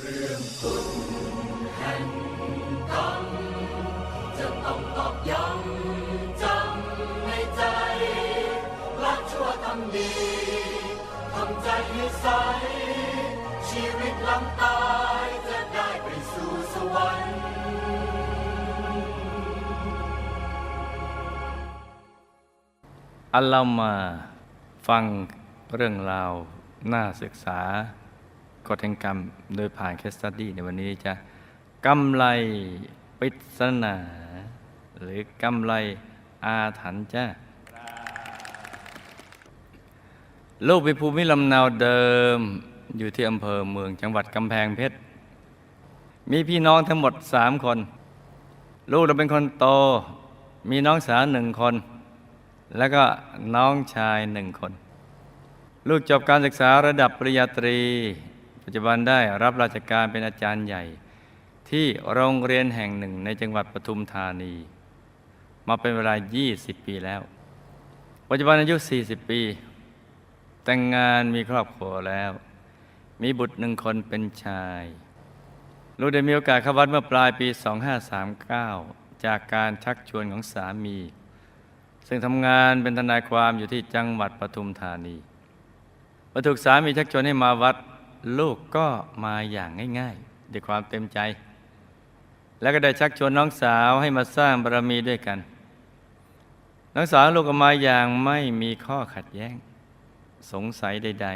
เรื่องคุณแห่งกรรมจะต้องตอกย้ำจำในใจละชั่วทำดีทำใจให้ใส ชีวิตหลังตายจะได้ไปสู่สวรรค์อัลเรามาฟังเรื่องราวน่าศึกษา กฎแห่งกรรม โดยผ่านเคสตัดดี้ในวันนี้จะกำไรปิศนา หรือกำไรอาถรรพ์จ้าลูกเป็นภูมิลำเนาเดิมอยู่ที่อำเภอเมืองจังหวัดกำแพงเพชร มีพี่น้องทั้งหมดสามคน ลูกเราเป็นคนโต มีน้องสาวหนึ่งคน แล้วก็น้องชายหนึ่งคน ลูกจบการศึกษาระดับปริญญาตรี ปัจจุบันได้รับราชการเป็นอาจารย์ใหญ่ ที่โรงเรียนแห่งหนึ่งในจังหวัดปทุมธานี มาเป็นเวลา 20 ปีแล้ว ปัจจุบันอายุ 40 ปี แต่งงานมีครอบครัวแล้ว มีบุตรหนึ่งคนเป็นชายลูกได้มีโอกาสเข้าวัดเมื่อปลายปี 2539 จากการชักชวนของสามี ซึ่งทำงานเป็นทนายความอยู่ที่จังหวัดปทุมธานีพอถูกสามีชักชวนให้มาวัด ลูกก็มาอย่างง่ายๆด้วยความเต็มใจ แล้วก็ได้ชักชวนน้องสาวให้มาสร้างบารมีด้วยกัน น้องสาวลูกก็มาอย่างไม่มีข้อขัดแย้ง สงสัยใด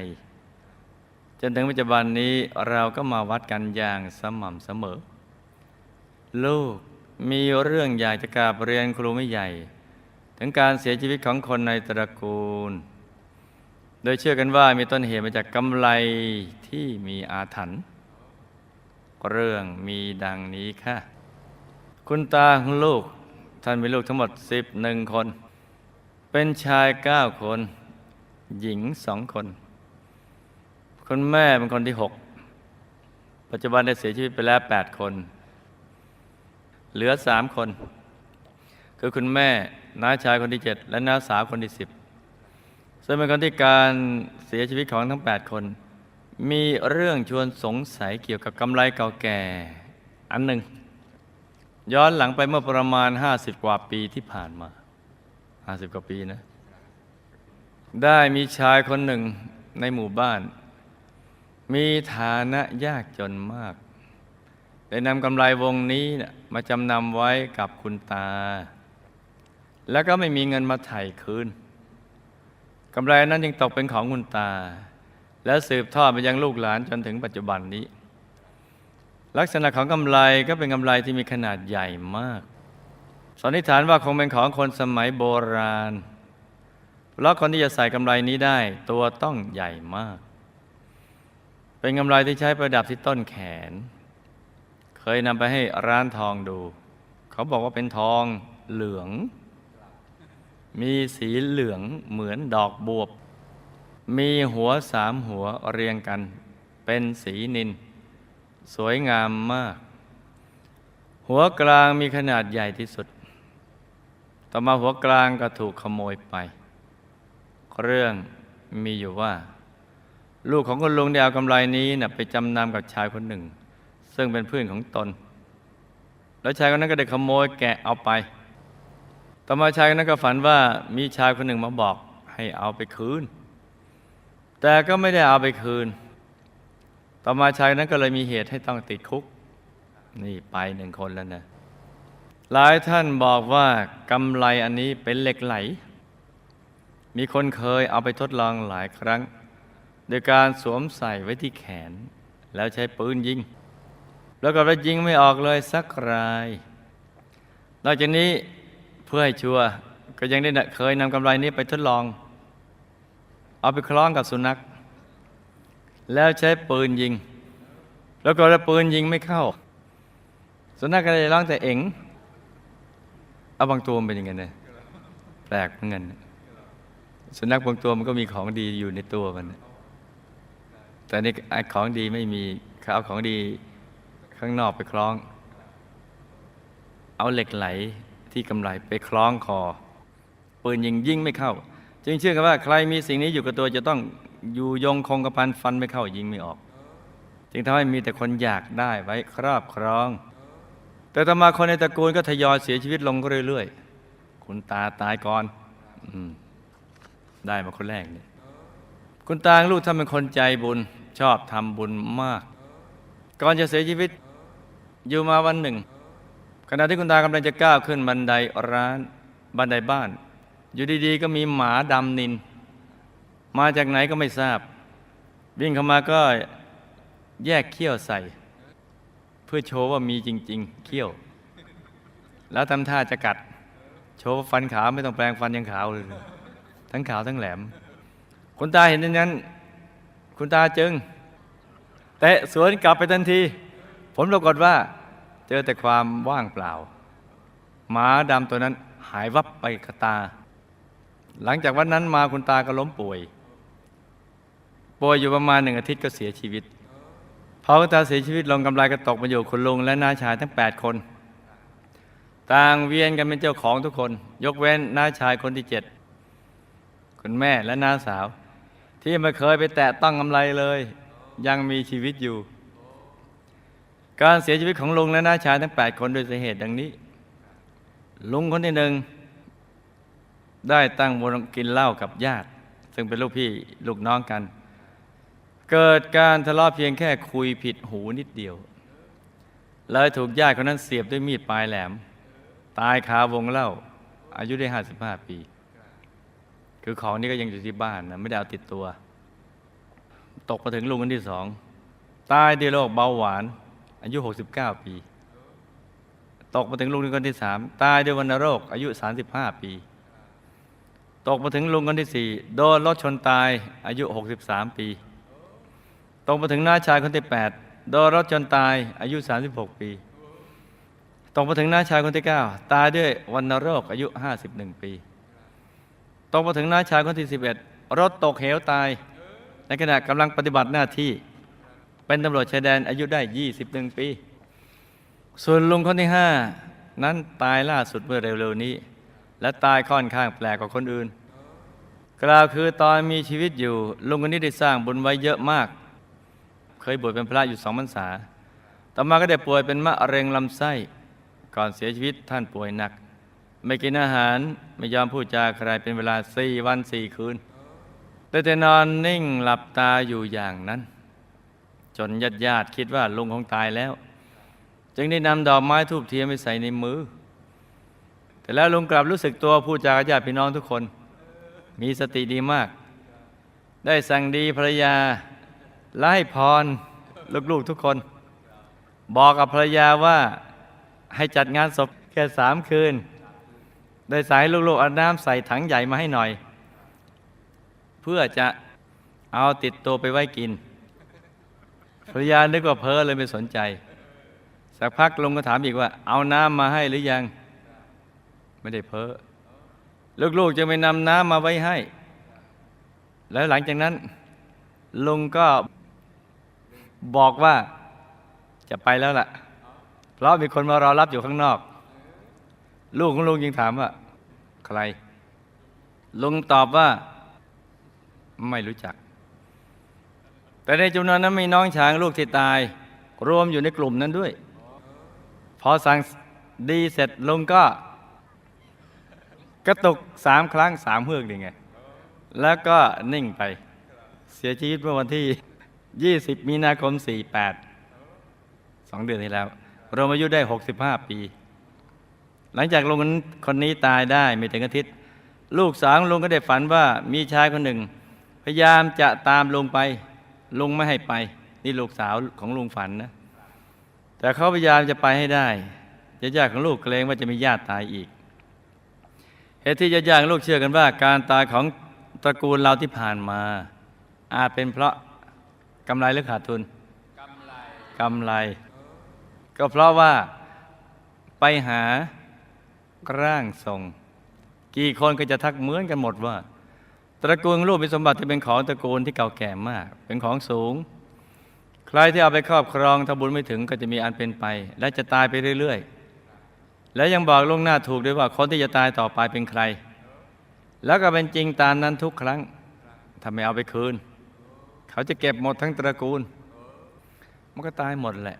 ๆ จนถึงปัจจุบันนี้เราก็มาวัดกันอย่างสม่ำเสมอ ลูกมีเรื่องอยากจะกราบเรียนครูไม่ใหญ่ ถึงการเสียชีวิตของคนในตระกูล โดยเชื่อกันว่ามีต้นเหตุมาจากกำไรที่มีอาถรรพ์เรื่องมีดังนี้ค่ะ คุณตาของลูกท่านมีลูกทั้งหมดสิบหนึ่งคน เป็นชายเก้าคน หญิงสองคน คุณแม่เป็นคนที่หกปัจจุบันได้เสียชีวิตไปแล้วแปดคน เหลือสามคน คือคุณแม่น้าชายคนที่เจ็ดและน้าสาวคนที่สิบ ซึ่งเป็นคนที่การเสียชีวิตของทั้งแปดคน มีเรื่องชวนสงสัยเกี่ยวกับกำไรเก่าแก่ อันหนึ่ง ย้อนหลังไปเมื่อประมาณห้าสิบกว่าปีที่ผ่านมาห้าสิบกว่าปีนะ ได้มีชายคนหนึ่งในหมู่บ้าน มีฐานะยากจนมากได้นำกำไรวงนี้นะมาจำนำไว้กับคุณตา แล้วก็ไม่มีเงินมาไถ่คืน กำไรนั้นยังตกเป็นของคุณตา และสืบทอดไปยังลูกหลานจนถึงปัจจุบันนี้ ลักษณะของกำไรก็เป็นกำไรที่มีขนาดใหญ่มาก สันนิษฐานว่าคงเป็นของคนสมัยโบราณ เพราะคนที่จะใส่กำไรนี้ได้ ตัวต้องใหญ่มาก เป็นกำไรที่ใช้ประดับที่ต้นแขน เคยนำไปให้ร้านทองดู เขาบอกว่าเป็นทองเหลือง มีสีเหลืองเหมือนดอกบวบ มีหัวสามหัวเรียงกัน เป็นสีนิน สวยงามมาก หัวกลางมีขนาดใหญ่ที่สุด ต่อมาหัวกลางก็ถูกขโมยไป เรื่องมีอยู่ว่า ลูกของคุณลุงได้เอากำไรนี้นะไปจำนำกับชายคนหนึ่ง ซึ่งเป็นเพื่อนของตน แล้วชายคนนั้นก็ได้ขโมยแกะเอาไป ต่อมาชายคนนั้นก็ฝันว่ามีชายคนหนึ่งมาบอกให้เอาไปคืน แต่ก็ไม่ได้เอาไปคืน ต่อมาชายนั้นก็เลยมีเหตุให้ต้องติดคุก นี่ไปหนึ่งคนแล้วนะหลายท่านบอกว่ากำไรอันนี้เป็นเหล็กไหล มีคนเคยเอาไปทดลองหลายครั้ง โดยการสวมใส่ไว้ที่แขน แล้วใช้ปืนยิง แล้วก็ไปยิงไม่ออกเลยสักราย นอกจากนี้ พื่อให้ชัวร์ก็ยังได้เคยนำกำไรนี้ไปทดลอง เอาไปคล้องกับสุนัข แล้วใช้ปืนยิง แล้วก็ปืนยิงไม่เข้า สุนัขก็เลยร้องแต่เอ๋งเอาบางตัวมันเป็นยังไงเนี่ยแปลกเหมือนกันสุนัขบางตัวมันก็มีของดีอยู่ในตัวมัน แต่นี่ของดีไม่มีเขาเอาของดีข้างนอกไปคล้อง เอาเหล็กไหล ที่กำไรไปคล้องคอปืนยิงยิงไม่เข้า จึงเชื่อกันว่าใครมีสิ่งนี้อยู่กับตัวจะต้องอยู่ยงคงกระพันฟันไม่เข้ายิงไม่ออก จึงทำให้มีแต่คนอยากได้ไว้ครอบครอง แต่ต่อมาคนในตระกูลก็ทยอยเสียชีวิตลงเรื่อยๆ คุณตาตายก่อนอได้มาคนแรกนี่คุณตาลูกท่านเป็นคนใจบุญชอบทำบุญมาก ก่อนจะเสียชีวิตอยู่มาวันหนึ่ง ขณะที่คุณตากำลังจะก้าวขึ้นบันไดร้านบันไดบ้าน อยู่ดีๆ ก็มีหมาดำนิน มาจากไหนก็ไม่ทราบ วิ่งเข้ามาก็แยกเขี้ยวใส่ เพื่อโชว์ว่ามีจริง ๆ เขี้ยว แล้วทำท่าจะกัด โชว์ฟันขาวไม่ต้องแปลงฟันยังขาวเลย ทั้งขาวทั้งแหลม คุณตาเห็นอย่างนั้น คุณตาจึงเตะสวนกลับไปทันทีผลปรากฏว่า จอแต่ความว่างเปล่า หมาดำตัวนั้นหายวับไปกับตา หลังจากวันนั้นมาคุณตาก็ล้มป่วย ป่วยอยู่ประมาณหนึ่งอาทิตย์ก็เสียชีวิต พอคุณตาเสียชีวิตลงกำไรก็ตกมาอยู่คุณลุงและน้าชายทั้ง 8 คน ต่างเวียนกันเป็นเจ้าของทุกคน ยกเว้นน้าชายคนที่เจ็ดคุณแม่และน้าสาว ที่ไม่เคยไปแตะต้องกำไรเลย ยังมีชีวิตอยู่ การเสียชีวิตของลุงและน้าชายทั้ง 8 คนโดยสาเหตุดังนี้ ลุงคนที่หนึ่งได้ตั้งวงกินเหล้ากับญาติ ซึ่งเป็นลูกพี่ลูกน้องกัน เกิดการทะเลาะเพียงแค่คุยผิดหูนิดเดียว เลยถูกญาติคนนั้นเสียบด้วยมีดปลายแหลม ตายคาวงเหล้าอายุได้ 55 ปี คือของนี่ก็ยังอยู่ที่บ้านนะไม่ได้เอาติดตัว ตกมาถึงลุงคนที่สอง ตายด้วยโรคเบาหวาน อายุ 69 ปี ตกมาถึงลุงคนที่สามตายด้วยวัณโรค อายุ 35 ปี ตกมาถึงลุงคนที่สี่โดนรถชนตายอายุ 63 ปี ตกมาถึงน้าชายคนที่ 8 โดนรถชนตายอายุ 36 ปี ตกมาถึงน้าชายคนที่ 9 ตายด้วยวัณโรคอายุ 51 ปี ตกมาถึงน้าชายคนที่ 11 รถตกเหวตาย ในขณะกำลังปฏิบัติหน้าที่ เป็นตำรวจชายแดนอายุได้ 21 ปี ส่วนลุงคนที่5นั้นตายล่าสุดเมื่อเร็วๆนี้ และตายค่อนข้างแปลกกว่าคนอื่น กล่าวคือตอนมีชีวิตอยู่ ลุงคนนี้ได้สร้างบุญไว้เยอะมาก เคยบวชเป็นพระอยู่สองพรรษา ต่อมาก็ได้ป่วยเป็นมะเร็งลำไส้ ก่อนเสียชีวิตท่านป่วยหนัก ไม่กินอาหารไม่ยอมพูดจาใครเป็นเวลาสี่วันสี่คืน แต่จะนอนนิ่งหลับตาอยู่อย่างนั้น จนญาติญาติคิดว่าลุงคงตายแล้ว จึงได้นำดอกไม้ทูบเทียนไปใส่ในมือ แต่แล้วลุงกลับรู้สึกตัวพูดจากญาติพี่น้องทุกคน มีสติดีมาก ได้สั่งดีภรรยาไล่พรลูกๆทุกคน บอกกับภรรยาว่าให้จัดงานศพแค่สามคืนโดยสายลูกๆเอาน้ำใส่ถังใหญ่มาให้หน่อย เพื่อจะเอาติดตัวไปไว้กิน ภรรยานึกว่าเพ้อเลยไม่สนใจ สักพักลุงก็ถามอีกว่า เอาน้ำมาให้หรือยัง ไม่ได้เพ้อลูกๆจะไปนำน้ำมาไว้ให้ แล้วหลังจากนั้น ลุงก็บอกว่าจะไปแล้วล่ะ เพราะมีคนมารอรับอยู่ข้างนอก ลูกของลุงยังถามว่า ใคร ลุงตอบว่า ไม่รู้จัก แต่ในจำนวนนั้นมีน้องช้างลูกที่ตาย รวมอยู่ในกลุ่มนั้นด้วย พอสั่งดีเสร็จลุงก็ กระตุกสามครั้งสามเฮือกนี่ไง แล้วก็นิ่งไป เสียชีวิตเมื่อวันที่ 20 มีนาคม 48สองเดือนที่แล้วรวมอายุได้ 65 ปี หลังจากลุงคนนี้ตายได้ไม่ถึงอาทิตย์ ลูกสาวลุงก็ได้ฝันว่ามีชายคนหนึ่ง พยายามจะตามลุงไป ลุงไม่ให้ไป นี่ลูกสาวของลุงฝันนะ แต่เขาพยายามจะไปให้ได้ญาติๆของลูกเกรงว่าจะมีญาติตายอีกเหตุที่ญาติๆของลูกเชื่อกันว่า การตายของตระกูลเราที่ผ่านมา อาจเป็นเพราะกำไรหรือขาดทุนกำไรก็เพราะว่าไปหาร่างทรง กี่คนก็จะทักเหมือนกันหมดว่า ตระกูลลูกมีสมบัติที่เป็นของตระกูลที่เก่าแก่มาก เป็นของสูง ใครที่เอาไปครอบครองถ้าบุญไม่ถึงก็จะมีอันเป็นไป และจะตายไปเรื่อย ๆ และยังบอกล่วงหน้าถูกด้วยว่าคนที่จะตายต่อไปเป็นใคร แล้วก็เป็นจริงตามนั้นทุกครั้งถ้าไม่เอาไปคืน เขาจะเก็บหมดทั้งตระกูล มันก็ตายหมดแหละ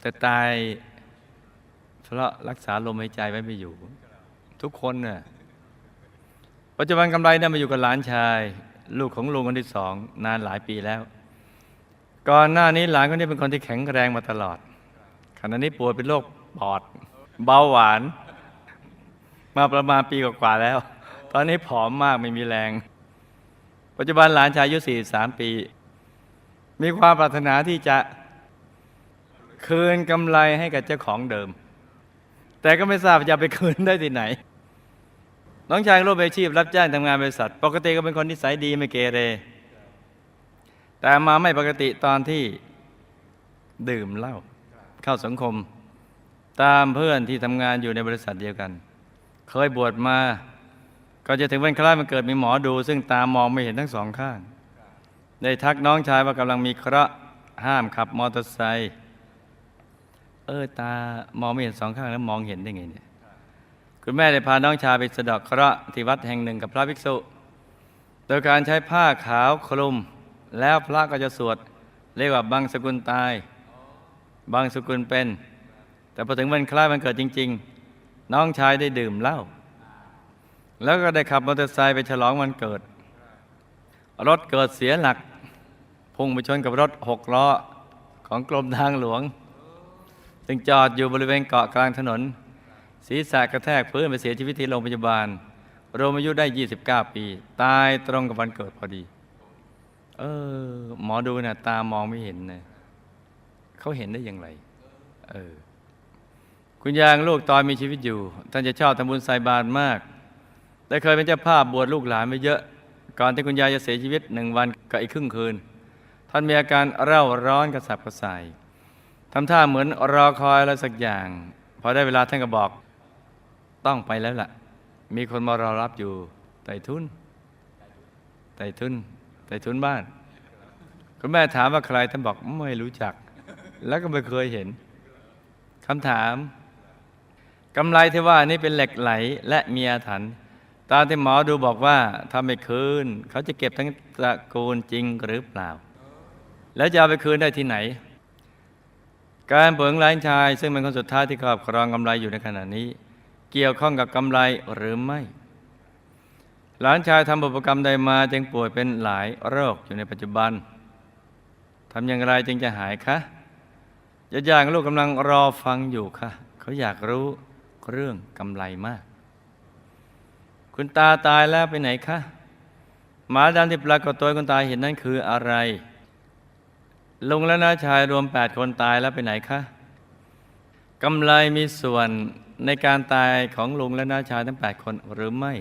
แต่ตายเพราะรักษาลมหายใจไว้ไม่อยู่ ทุกคนน่ะ ปัจจุบันกำไรได้มาอยู่กับหลานชาย ลูกของลุงคนที่สองนานหลายปีแล้ว ก่อนหน้านี้หลานคนนี้เป็นคนที่แข็งแรงมาตลอด ขณะนี้ป่วยเป็นโรคปอด เบาหวาน มาประมาณปีกว่าแล้ว ตอนนี้ผอมมากไม่มีแรง ปัจจุบันหลานชายอายุ 43 ปี มีความปรารถนาที่จะคืนกำไรให้กับเจ้าของเดิม แต่ก็ไม่ทราบจะไปคืนได้ที่ไหน น้องชายร่วมอาชีพ รับจ้างทำงานบริษัท ปกติก็เป็นคนนิสัยดีไม่เกเร แต่มาไม่ปกติตอนที่ดื่มเหล้าเข้าสังคม ตามเพื่อนที่ทำงานอยู่ในบริษัทเดียวกัน เคยบวชมาก็จะถึงวันคล้ายมันเกิดมีหมอดู ซึ่งตามองไม่เห็นทั้งสองข้าง ได้ทักน้องชายว่ากำลังมีเคราะห์ห้ามขับมอเตอร์ไซค์เออตามองไม่เห็นสองข้างแล้วมองเห็นได้ไงเนี่ย คุณแม่ได้พาน้องชายไปสะดอกเคราะห์ที่วัดแห่งหนึ่งกับพระภิกษุ โดยการใช้ผ้าขาวคลุม แล้วพระก็จะสวด เรียกว่าบางสกุลตาย บางสกุลเป็น แต่พอถึงวันคล้ายวันเกิดจริง ๆ น้องชายได้ดื่มเหล้าแล้วก็ได้ขับมอเตอร์ไซค์ไปฉลองวันเกิด รถเกิดเสียหลัก พุ่งไปชนกับรถหกล้อของกรมทางหลวงซึ่งจอดอยู่บริเวณเกาะกลางถนน ศีรษะกระแทกพื้นไปเสียชีวิตที่โรงพยาบาลรวมอายุได้ 29 ปี ตายตรงกับวันเกิดพอดี เออ หมอดูน่ะ ตามองไม่เห็นนะเขาเห็นได้อย่างไร เออ คุณยางลูกตอนมีชีวิตอยู่ ท่านจะชอบทำบุญใส่บาตรมาก ได้เคยเป็นเจ้าภาพบวชลูกหลานไปเยอะ ก่อนที่คุณยายจะเสียชีวิตหนึ่งวันกับอีกครึ่งคืน ท่านมีอาการเร่าร้อนกระสับกระส่ายทำท่าเหมือนรอคอยอะไรสักอย่าง พอได้เวลาท่านก็บอก ต้องไปแล้วล่ะ มีคนมารอรับอยู่ไต่ทุนไต่ทุนไต่ทุนบ้าน คุณแม่ถามว่าใครท่านบอกไม่รู้จัก แล้วก็ไม่เคยเห็นคำถามกำไรที่ว่านี่เป็นเหล็กไหลและมีอาถรรพ์ตามที่หมอดูบอกว่าถ้าไม่คืน เขาจะเก็บทั้งตระกูลจริงหรือเปล่า แล้วจะเอาไปคืนได้ที่ไหน การเผงหลานชาย ซึ่งเป็นคนสุดท้ายที่ครอบครองกำไรอยู่ในขณะนี้ เกี่ยวข้องกับกำไรหรือไม่ หลานชายทำบุพกรรมใดมาจึงป่วยเป็นหลายโรคอยู่ในปัจจุบันทำอย่างไรจึงจะหายคะญาติๆลูกกำลังรอฟังอยู่ค่ะ เขาอยากรู้เรื่องกำไรมาก คุณตาตายแล้วไปไหนคะหมาดำที่ปรากฏตัวคุณตาเห็นนั่นคืออะไรลุงและน้าชายรวม 8 คนตายแล้วไปไหนคะกำไรมีส่วน ในการตายของลุงและน้าชายทั้ง 8 คนหรือไม่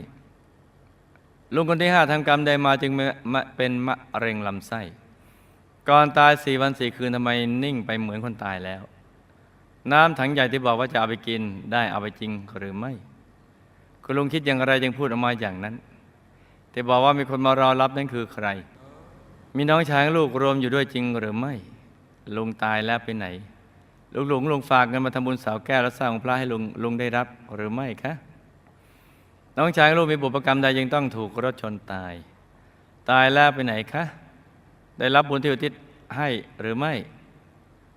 ลุงคนที่ห้าทำกรรมใดมาจึงเป็นมะเร็งลำไส้ ก่อนตายสี่วันสี่คืนทำไมนิ่งไปเหมือนคนตายแล้ว น้ำถังใหญ่ที่บอกว่าจะเอาไปกินได้เอาไปจริงหรือไม่ คุณลุงคิดอย่างไรจึงพูดออกมาอย่างนั้นที่บอกว่ามีคนมารอรับนั่นคือใคร มีน้องชายลูกรวมอยู่ด้วยจริงหรือไม่ ลุงตายแล้วไปไหน ลุงหลงลุงฝากเงินมาทำบุญสาวแก้วและสร้างพระให้ลุงลุงได้รับหรือไม่คะน้องชายลูกมีบุพกรรมใดยังต้องถูกรถชนตาย ตายแล้วไปไหนคะได้รับบุญที่อุทิศให้หรือไม่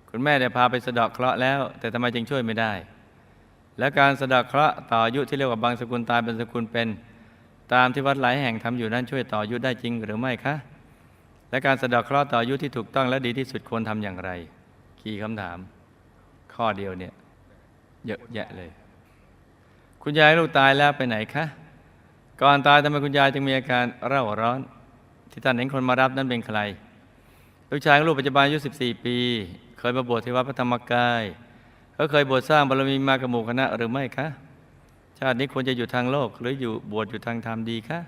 คุณแม่ได้พาไปสะเดาะเคราะห์แล้ว แต่ทำไมจึงช่วยไม่ได้ และการสะเดาะเคราะห์ต่ออายุที่เรียกว่าบางสกุลตายเป็นสกุลเป็น ตามที่วัดหลายแห่งทำอยู่นั้นช่วยต่ออายุได้จริงหรือไม่คะและการสะเดาะเคราะห์ต่ออายุที่ถูกต้องและดีที่สุดควรทำอย่างไร กี่คำถาม ข้อเดียวเนี่ย เยอะแยะเลย คุณยายลูกตายแล้วไปไหนคะ ก่อนตายทำไมคุณยายจึงมีอาการเร่าร้อน ที่ท่านเห็นคนมารับนั้นเป็นใคร ลูกชายของลูกปัจจุบันอายุ 14 ปี เคยมาบวชที่วัดพระธรรมกายเขาเคยบวชสร้างบารมีมากับหมู่คณะหรือไม่คะ ชาตินี้ควรจะอยู่ทางโลก หรืออยู่บวชอยู่ทางธรรมดีคะ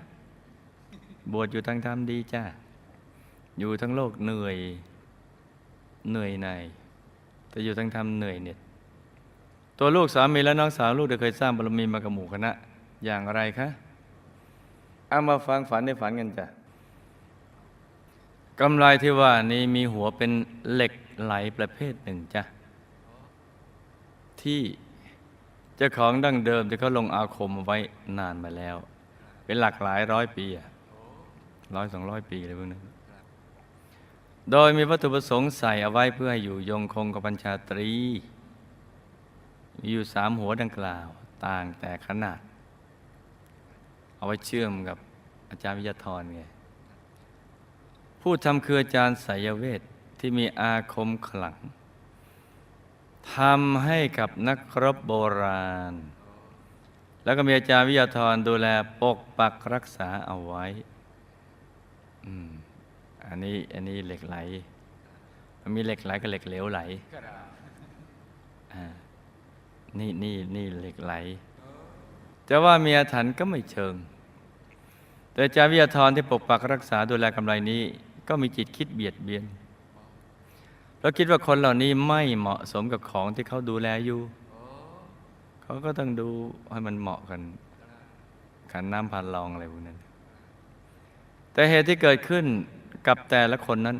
บวชอยู่ทางธรรมดีจ้าอยู่ทั้งโลกเหนื่อยเหนื่อยใน แต่อยู่ทางธรรมเหนื่อยเนี่ยตัวลูกสามีและน้องสาวลูกได้เคยสร้างบารมีมากับหมู่คณะอย่างไรคะเอามาฟังฝันในฝันกันจ้ะกำไรที่ว่านี้มีหัวเป็นเหล็กไหลประเภทหนึ่งจ้ะที่เจ้าของดั้งเดิมที่เขาลงอาคมเอาไว้นานมาแล้ว เป็นหลักหลายร้อยปีอะร้อยสองร้อยปีเลยพวกนั้น โดยมีวัตถุประสงค์ใส่เอาไว้เพื่อให้อยู่ยงคงกับบัญชาตรี มีอยู่สามหัวดังกล่าวต่างแต่ขนาด เอาไว้เชื่อมกับอาจารย์วิยาธรไงผู้ทำคืออาจารย์สายเวทที่มีอาคมขลังทำให้กับนักรบโบราณ แล้วก็มีอาจารย์วิทยาธรดูแลปกปักรักษาเอาไว้ อืม อันนี้อันนี้เหล็กไหล มันมีเหล็กไหลกับเหล็กเหลวไหลนี่นี่นี่เหล็กไหล จะว่ามีอาถรรพ์ก็ไม่เชิง แต่จารวิยาธรที่ปกปักรักษาดูแลกำไรนี้ ก็มีจิตคิดเบียดเบียนเราคิดว่าคนเหล่านี้ไม่เหมาะสมกับของที่เขาดูแลอยู่ เขาก็ต้องดูให้มันเหมาะกันขันน้ำพันลองอะไรพวกนั้น แต่เหตุที่เกิดขึ้น กับแต่ละคนนั้น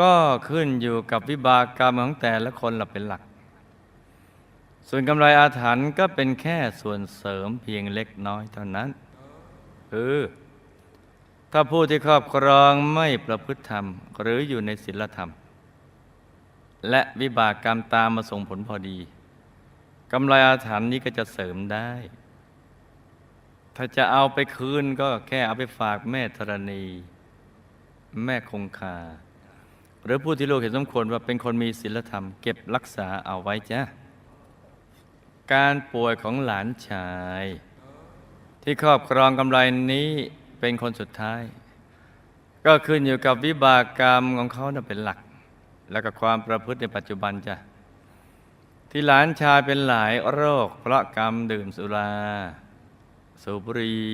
ก็ขึ้นอยู่กับวิบากกรรมของแต่ละคนหลับเป็นหลัก ส่วนกำไรอาถรรพ์ก็เป็นแค่ส่วนเสริมเพียงเล็กน้อยเท่านั้นคือถ้าผู้ที่ครอบครองไม่ประพฤติธรรม หรืออยู่ในศีลธรรม และวิบากกรรมตามมาส่งผลพอดีกำไรอาถรรพ์นี้ก็จะเสริมได้ ถ้าจะเอาไปคืนก็แค่เอาไปฝากแม่ธรณี แม่คงคา หรือผู้ที่โลกเห็นสมควรว่าเป็นคนมีศีลธรรมเก็บรักษาเอาไว้จ้ะการป่วยของหลานชาย ที่ครอบครองกำไรนี้เป็นคนสุดท้าย ก็ขึ้นอยู่กับวิบากกรรมของเขาน่ะเป็นหลัก แล้วก็ความประพฤติในปัจจุบันจ้ะที่หลานชายเป็นหลายโรค เพราะกรรมดื่มสุรา สูบบุหรี่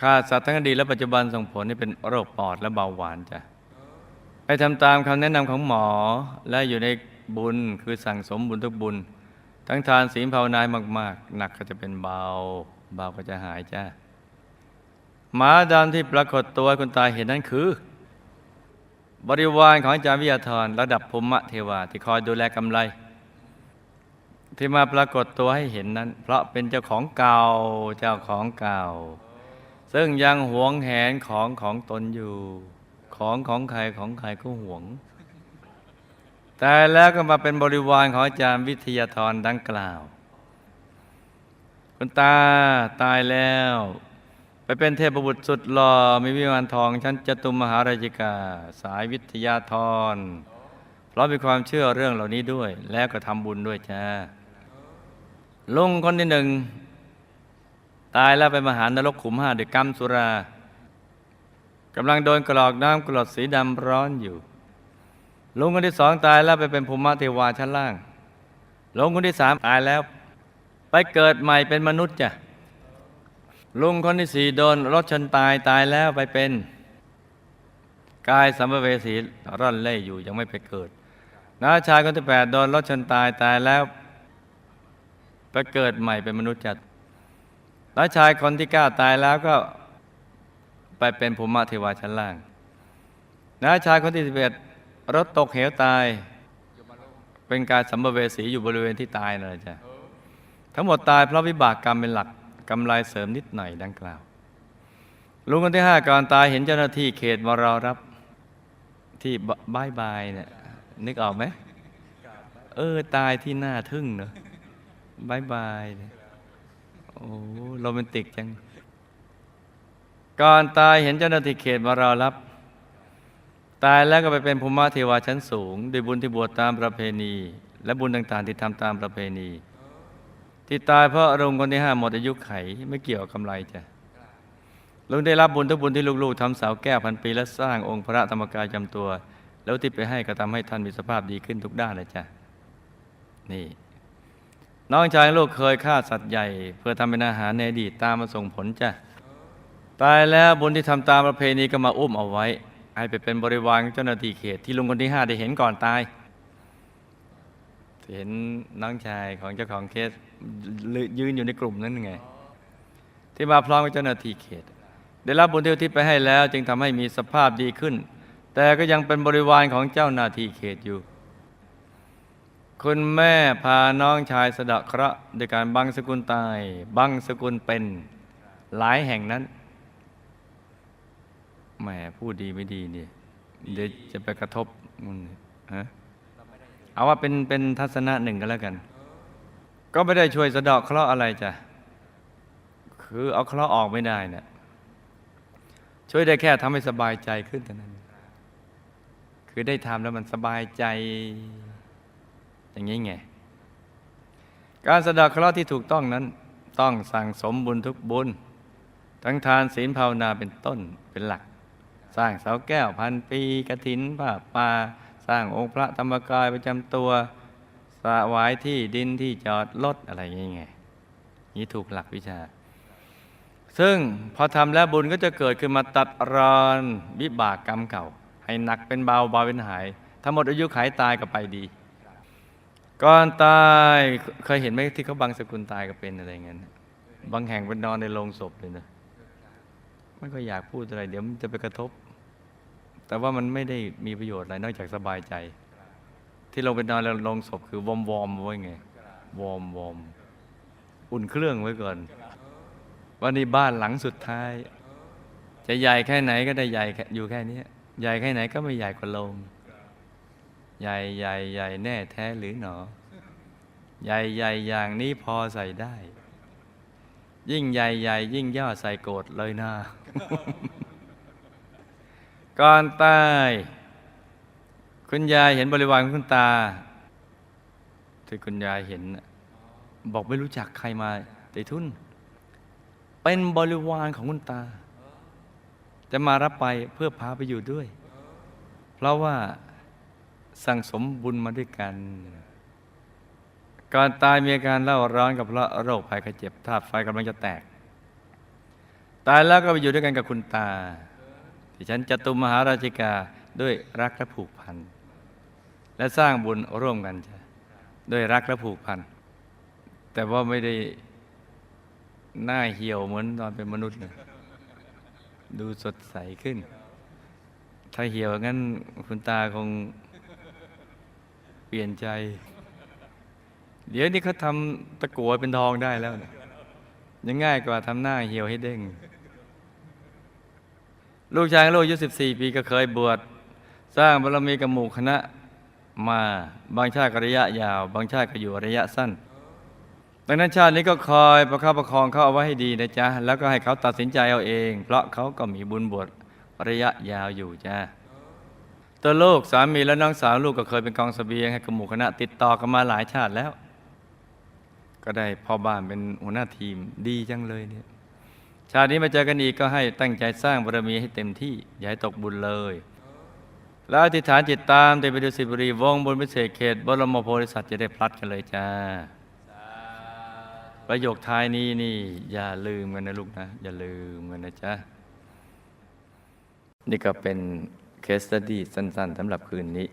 ฆ่าสัตว์ทั้งอดีตและปัจจุบันส่งผลให้เป็นโรคปอดและเบาหวานจ้ะให้ทำตามคำแนะนำของหมอและอยู่ในบุญคือสั่งสมบุญทุกบุญ ทั้งทานศีลภาวนายมาก ๆ หนักก็จะเป็นเบา เบาก็จะหายจ้าหมาดำที่ปรากฏตัวคุณตาเห็นนั้นคือ บริวารของอาจารย์วิทยาธรระดับภูมิเทวาที่คอยดูแลกำไร ที่มาปรากฏตัวให้เห็นนั้น เพราะเป็นเจ้าของเก่าเจ้าของเก่า ซึ่งยังหวงแหนของของตนอยู่ ของของใครของใครก็หวง แต่แล้วก็มาเป็นบริวารของอาจารย์วิทยาธรดังกล่าว คุณตาตายแล้ว ไปเป็นเทพบุตรสุดหล่อมีวิมานทองชั้นจตุมมหาราชิกา สายวิทยาธรเพราะมีความเชื่อเรื่องเหล่านี้ด้วย แล้วก็ทำบุญด้วยจ้าลุงคนที่หนึ่ง ตายแล้วไปมหานรกขุมห้าด้วยกรรมสุรากำลังโดนกรอกน้ำกรดสีดำร้อนอยู่ลุงคนที่สองตายแล้วไปเป็นภูมิเทวาชั้นล่างลุงคนที่สามตายแล้ว ไปเกิดใหม่เป็นมนุษย์จ้ะลุงคนที่สี่โดนรถชนตายตายแล้วไปเป็นกายสัมภเวสีร่อนเล่อยู่ยังไม่ไปเกิดน้าชายคนที่แปดโดนรถชนตายตายแล้ว ไปเกิดใหม่เป็นมนุษย์จัด น้าชายคนที่เก้าตายแล้วก็ไปเป็นภูมิเทวาชั้นล่างน้าชายคนที่สิบเอ็ดรถตกเหวตาย เป็นการสัมภเวสีอยู่บริเวณที่ตายนั่นแหละจ้ะทั้งหมดตายเพราะวิบากกรรมเป็นหลักกำไรเสริมนิดหน่อยดังกล่าวลุงคนที่ห้าก่อนตายเห็นเจ้าหน้าที่เขตมารอรับที่บายบายเนี่ยนึกออกไหมเออตายที่หน้าทึ่งเนอะบายบายเนี่ย โอ้โรแมนติกจัง ก่อนตายเห็นเจ้าหน้าที่เขตมารอรับ ตายแล้วก็ไปเป็นภูมิเทวาชั้นสูง ด้วยบุญที่บวชตามประเพณี และบุญต่างๆ ที่ทำตามประเพณี ที่ตายเพราะลุงคนที่ห้าหมดอายุไขไม่เกี่ยวกับกำไรจ้ะลุงได้รับบุญทุกบุญที่ลูกๆทำเสาแก้วพันปี และสร้างองค์พระธรรมกายจำตัว แล้วที่ไปให้ก็ทำให้ท่านมีสภาพดีขึ้นทุกด้านเลยจ้ะนี่ น้องชายลูกเคยฆ่าสัตว์ใหญ่ เพื่อทำเป็นอาหารในอดีตตามมาส่งผลจ้ะตายแล้วบุญที่ทำตามประเพณีก็มาอุ้มเอาไว้ ให้ไปเป็นบริวารเจ้าหน้าที่เขตที่ลุงคนที่ห้าได้เห็นก่อนตาย เห็นน้องชายของเจ้าของเคสยืนอยู่ในกลุ่มนั้นไง ที่มาพร้อมกับเจ้าหน้าที่เขต ได้รับบุญที่อุทิศไปให้แล้ว จึงทำให้มีสภาพดีขึ้น แต่ก็ยังเป็นบริวารของเจ้าหน้าที่เขตอยู่ คุณแม่พาน้องชายสะเดาะเคราะห์ด้วยการบังสกุลตาย บังสกุลเป็นหลายแห่งนั้นแหมพูดดีไม่ดีเนี่ยเดี๋ยวจะไปกระทบมันฮะเอาว่าเป็นเป็นทัศนะหนึ่งก็แล้วกัน ก็ไม่ได้ช่วยสะเดาะเคราะห์อะไรจ้ะคือเอาเคราะห์ออกไม่ได้เนี่ยช่วยได้แค่ทำให้สบายใจขึ้นเท่านั้น คือได้ทำแล้วมันสบายใจ อย่างนี้ไง การสะดาะเคราะห์ที่ถูกต้องนั้น ต้องสั่งสมบุญทุกบุญ ทั้งทานศีลภาวนาเป็นต้นเป็นหลัก สร้างเสาแก้วพันปีกระถินผ้าป่าสร้างองค์พระธรรมกายประจำตัวสวายที่ดินที่จอดรถอะไรอย่างเงี้ยนี่ถูกหลักวิชา ซึ่งพอทำแล้วบุญก็จะเกิดขึ้นมาตัดรอนวิบากกรรมเก่า ให้หนักเป็นเบาเบาเป็นหาย ทั้งหมดอายุขายตายก็ไปดี ก่อนตายเคยเห็นไหมที่เขาบางสกุลตายก็เป็นอะไรเงี้ยบางแห่งเป็นนอนในโรงศพเลยนะไม่ก็อยากพูดอะไร เดี๋ยวมันจะไปกระทบ แต่ว่ามันไม่ได้มีประโยชน์อะไรนอกจากสบายใจ ที่ลงไปนอนแล้วลงศพคือวอมวอมไว้ไงวอมวอมอุ่นเครื่องไว้ก่อนว่านี่บ้านหลังสุดท้าย จะใหญ่แค่ไหนก็ได้ใหญ่อยู่แค่นี้ใหญ่แค่ไหนก็ไม่ใหญ่กว่าโลง ใหญ่ใหญ่ใหญ่แน่แท้หรือหนอ ใหญ่ใหญ่อย่างนี้พอใส่ได้ ยิ่งใหญ่ใหญ่ยิ่งย่อใส่โกรธเลยนะก่อนตาย คุณยายเห็นบริวารของคุณตาที่คุณยายเห็น บอกไม่รู้จักใครมาแต่ทุน เป็นบริวารของคุณตา จะมารับไปเพื่อพาไปอยู่ด้วย เพราะว่า สั่งสมบุญมาด้วยกัน ก่อนตายมีอาการเล่าร้อนกับเพราะโรคภัยไข้เจ็บธาตุไฟกำลังจะแตก ตายแล้วก็ไปอยู่ด้วยกันกับคุณตา ที่ฉันจะตุมมหาราชิกาด้วยรักและผูกพัน และสร้างบุญร่วมกันจ้ะด้วยรักและผูกพัน แต่ว่าไม่ได้หน้าเหี่ยวเหมือนตอนเป็นมนุษย์นะดูสดใสขึ้น ถ้าเหี่ยวงั้นคุณตาคง ลี่ยนใจ เดี๋ยวนี้เขาทำตะกั่วเป็นทองได้แล้วนะยังง่ายกว่าทำหน้าเหี่ยวให้เด้ง ลูกชายลูกอายุ14 ปีก็เคยบวชสร้างบารมีกับหมู่คณะมาบางชาติระยะยาว บางชาติก็อยู่ระยะสั้น ดังนั้นชาตินี้ก็คอยประคับประคองเขาเอาไว้ให้ดีนะจ๊ะ แล้วก็ให้เขาตัดสินใจเอาเอง เพราะเขาก็มีบุญบวชระยะยาวอยู่จ้า ตัวลูกสามีและน้องสาวลูกก็เคยเป็นกองเสบียงให้กับหมู่คณะติดต่อกันมาหลายชาติแล้ว ก็ได้พ่อบ้านเป็นหัวหน้าทีมดีจังเลยเนี่ยชาตินี้มาเจอกันอีกก็ให้ตั้งใจสร้างบารมีให้เต็มที่อย่าให้ตกบุญเลย แล้วอธิษฐานจิตตามเตไปดูสิบุรีวงบนพิเศษเขตบรมโพธิสัตว์จะได้พลัดกันเลยจ้า ประโยคท้ายนี้นี่อย่าลืมกันนะลูกนะ อย่าลืมกันนะจ๊ะนี่ก็เป็น เคสตดี้สั้น ๆสำหรับคืนนี้